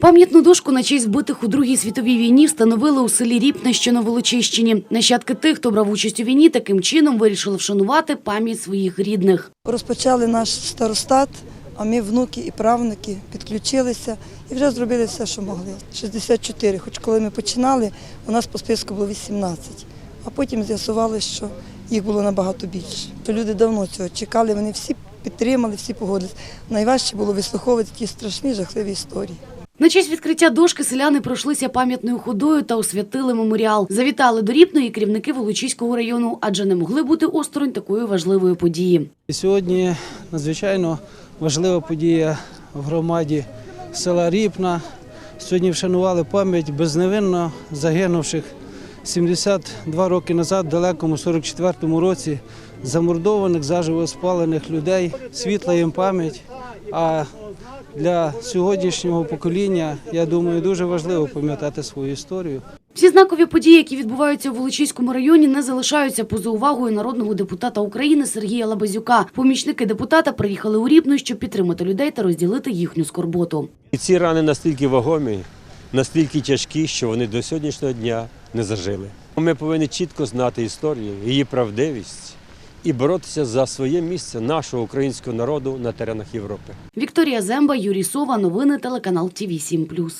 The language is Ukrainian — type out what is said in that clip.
Пам'ятну дошку на честь вбитих у Другій світовій війні встановили у селі Ріпне, що на Волочищині. Нащадки тих, хто брав участь у війні, таким чином вирішили вшанувати пам'ять своїх рідних. Розпочали наш старостат, а ми, внуки і правнуки, підключилися і вже зробили все, що могли. 64, хоч коли ми починали, у нас по списку було 18, а потім з'ясувалося, що їх було набагато більше. Люди давно цього чекали, вони всі підтримали, всі погодились. Найважче було вислуховувати ті страшні, жахливі історії. На честь відкриття дошки селяни пройшлися пам'ятною ходою та освятили меморіал. Завітали до Ріпної керівники Волочиського району, адже не могли бути осторонь такої важливої події. Сьогодні надзвичайно важлива подія в громаді села Ріпна. Сьогодні вшанували пам'ять безневинно загинувших 72 роки назад, далекому 44-му році, замордованих, заживо спалених людей. Світла їм пам'ять. Для сьогоднішнього покоління, я думаю, дуже важливо пам'ятати свою історію. Всі знакові події, які відбуваються у Волочиському районі, не залишаються поза увагою народного депутата України Сергія Лабазюка. Помічники депутата приїхали у Ріпну, щоб підтримати людей та розділити їхню скорботу. І ці рани настільки вагомі, настільки тяжкі, що вони до сьогоднішнього дня не зажили. Ми повинні чітко знати історію, її правдивість і боротися за своє місце нашого українського народу на теренах Європи. Вікторія Земба, Юрій Сова. Новини телеканал ТІВІ 7+.